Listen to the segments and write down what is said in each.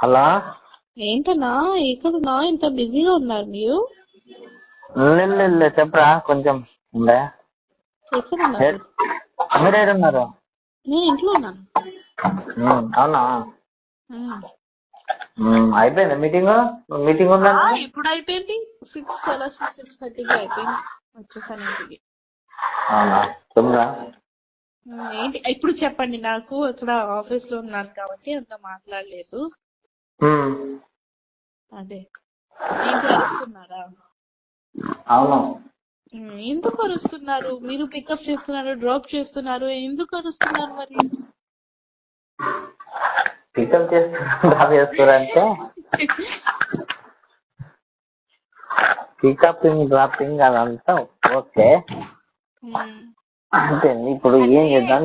Hello? ఏంటన్నా ఎక్కడున్నా? ఇంత బిజీగా ఉన్నారు మీరు? లేదు చెప్పరా కొంచెం ఎక్కడున్నారు? మీరు ఏడున్నారు? నేను ఇంట్లో ఉన్నాను అవునా? అయిపోయిందా మీటింగ్? మీటింగ్ ఉందా? ఎప్పుడు అయిపోయింది. సిక్స్ అలా సిక్స్ సిక్స్ థర్టీకి అయిపోయింది. వచ్చేసాను ఇంటికి. అవునా? ఏంటి? ఇప్పుడు చెప్పండి నాకు ఇక్కడ ఆఫీస్లో ఉన్నాను కాబట్టి అంత మాట్లాడలేదు. అదే. అవును. ఎందుకు అరుస్తున్నారు? మీరు పికప్ చేస్తున్నారు డ్రాప్ చేస్తున్నారు ఎందుకు అరుస్తున్నారు మరి? పికప్ చేస్తున్నా చేస్తారంటే పికపింగ్ డ్రాపింగ్ అదంతా ఓకే. అంతే ఇప్పుడు ఏం చేద్దాం?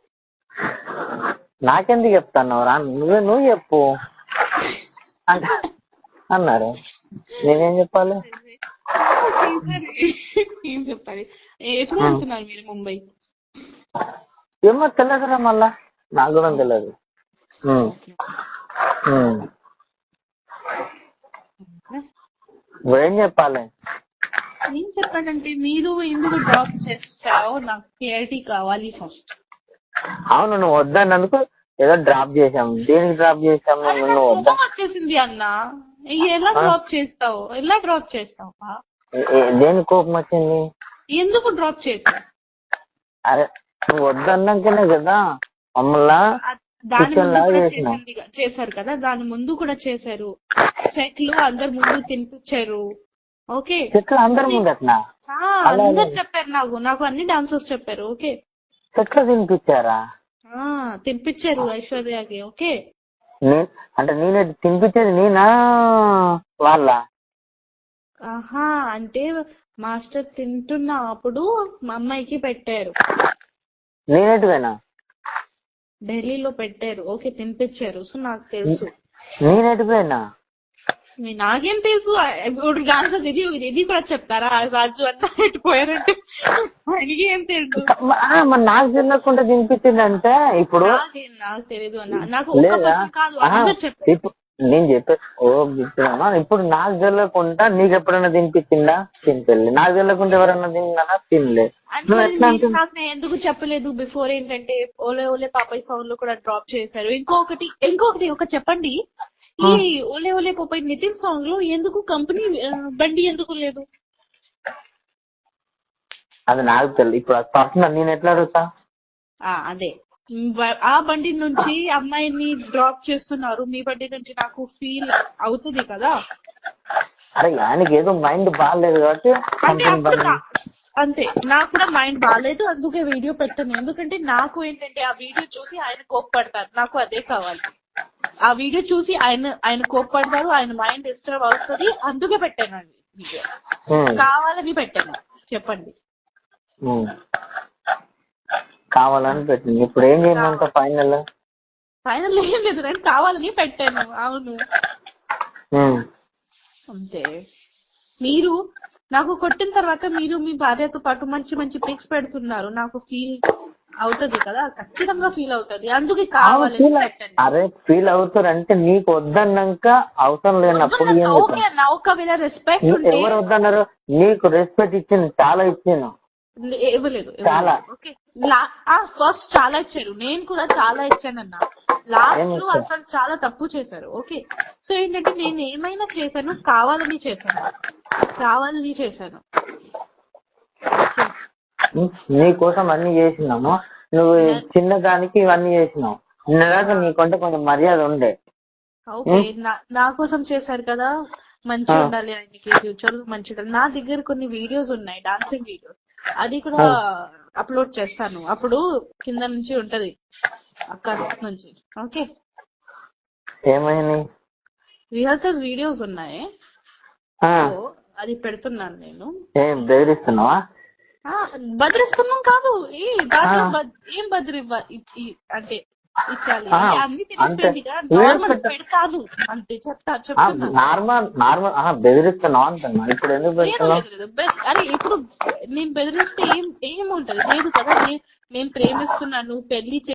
నాకెందుకు చెప్తాను రా? నువ్వే నువ్వు చెప్పు. అంట- అన్నారు నేనేం చెప్పాలి? ఏం ఎప్పుడు వెళ్తున్నారు మీరు ముంబై? ఏమో తెలియదురా మళ్ళా. నాకు కూడా తెలియదు. నువ్వేం చెప్పాలి? ఏం చెప్పాలంటే మీరు ఎందుకు డ్రాప్ చేస్తావో నాకు క్లారిటీ కావాలి ఫస్ట్. అవును నువ్వు వద్దన్నందుకు ఏదో డ్రాప్ చేసాం దేనికి డ్రాప్ నువ్వు వద్దా కోపం వచ్చేసింది అన్న. ఎలా డ్రాప్ చేస్తావు? ఎలా డ్రాప్ చేస్తావు? దేనికి కోపం వచ్చింది? ఎందుకు డ్రాప్ చేసావు? అరే నువ్వు వద్దన్నాకనే కదా మమ్మల్ని అ- దాని ముందు కూడా. చేసింది చేశారు కదా? దాని ముందు కూడా చేశారు. సెట్లు అందరు ముందు తినిపించారు. ఓకే? చెట్లు అందరి ముందు అందరు చెప్పారు నాకు. నాకు అన్ని డాన్సర్స్ చెప్పారు. ఓకే? చెట్లు తినిపించారా? ఆ తినిపించారు ఐశ్వర్యకి ఓకే. అంటే నేనే తినిపించేది నేనా? వాళ్ళ? ఆహా అంటే మాస్టర్ తింటున్న అప్పుడు మా అమ్మాయికి పెట్టారు. నేనేటివేనా ఢిల్లీలో పెట్టారు ఓకే తినిపించారు. సో నాకు తెలుసు. నేనేటిపోయినా మీ- నాకేం తెలుసు? ఇప్పుడు డాన్సర్ ఇది ఇది కూడా చెప్తారా? రాజు అన్న పెట్టిపోయారంటే ఆయనకి ఏం తెలుసు మరి నాకు తెలియకుండా తినిపించిందంటే ఇప్పుడు నాకేం తెలియదు అన్న. నాకు ఒక కాదు అందరు ఇప్పుడు నేను చెప్పే ఓ బిడ్డమ్మా ఇప్పుడు నాకు తెలియకుండా నీకు ఎప్పుడైనా తినిపించిందా? తినిపెళ్ళి నాకు తెలియకుండా ఎవరైనా తిన్నానా తినలే. నువ్వు ఎట్లా అంటున్నావు? నాకు నేను ఎందుకు చెప్పలేదు? బిఫోర్ ఏంటంటే ఓలే ఓలే పాపయ్య సాంగ్లో కూడా డ్రాప్ చేశారు. ఇంకొకటి ఇంకొకటి ఒక చెప్పండి. ఈ ఓలే ఓలే పాపయ్య నితిన్ సాంగ్లో ఎందుకు కంపెనీ బండి ఎందుకు లేదు? అది నాకు తెలియదు ఇప్పుడు పర్సనల్ నేను ఎట్లా అడుగుతా? అదే. ఆ బండి నుంచి అమ్మాయిని డ్రాప్ చేస్తున్నారు. మీ బండి నుంచి నాకు ఫీల్ అవుతుంది కదా? అరే ఆయనకి ఏదో మైండ్ బాగాలేదు కాబట్టి అంతే. నాకు కూడా మైండ్ బాగాలేదు అందుకే వీడియో పెట్టాను. ఎందుకంటే నాకు ఏంటంటే ఆ వీడియో చూసి ఆయన కోప్పడతారు. నాకు అదే కావాలి. ఆ వీడియో చూసి ఆయన ఆయన కోప్పడతారు. ఆయన మైండ్ డిస్టర్బ్ అవుతుంది. అందుకే పెట్టాను అండి వీడియో. కావాలని పెట్టాను. చెప్పండి. కావాలని పెట్టింది. ఇప్పుడు ఏం చేయమంట ఫైనల్ ఫైనల్ ఏం లేదు. నేను కావాలని పెట్టాను. అవును. అంతే. మీరు నాకు కొట్టిన తర్వాత మీరు మీ భార్యతో పాటు మంచి మంచి పిక్స్ పెడుతున్నారు. నాకు ఫీల్ అవుతది కదా. ఖచ్చితంగా ఫీల్ అవుతది. అందుకే పెట్టండి అరే ఫీల్ అవుతారంటే నీకు వద్దన్నాక అవసరం లేనప్పుడు ఏం ఓకే అన్న. ఒకవేళ రెస్పెక్ట్ ఎవరు వద్దన్నారు? నీకు రెస్పెక్ట్ ఇచ్చింది చాలా ఇచ్చాను ఇవ్వలేదు చాలా. ఓకే. ఫస్ట్ చాలా ఇచ్చారు. నేను కూడా చాలా ఇచ్చానన్న. లాస్ట్లో? అసలు చాలా తప్పు చేశారు. ఓకే. సో ఏంటంటే నేను ఏమైనా చేశాను కావాలని చేశాను. కావాలని చేశాను. నీ కోసం అన్ని చేసినాము. నువ్వు చిన్న దానికి ఇవన్నీ చేసినావు. నిన్నదాకా నీకంటే కొంచెం మర్యాద ఉండే. ఓకే. నా- నా కోసం చేశారు కదా. మంచిగా. ఉండాలి ఆయనకి ఫ్యూచర్లో మంచిగా నా దగ్గర కొన్ని వీడియోస్ ఉన్నాయి డాన్సింగ్ వీడియోస్ అది కూడా అప్లోడ్ చేస్తాను. అప్పుడు కింద నుంచి ఉంటది. అక్కడ నుంచి. ఓకే. ఏమైంది? రిహర్సల్స్ వీడియోస్ ఉన్నాయి. అది పెడుతున్నాను నేను. ఏం బెదిరిస్తున్నావా? బదిరిస్తున్నాం కాదు. దాంట్లో ఏం బదిరి అంటే నార్మల్ అంటున్నా ఇప్పుడు ఎందుకు అరే ఇప్పుడు నేను బెదిరిస్తే ఏం ఏముంటది? లేదు కదా. నేను ప్రేమిస్తున్నాను పెళ్ళి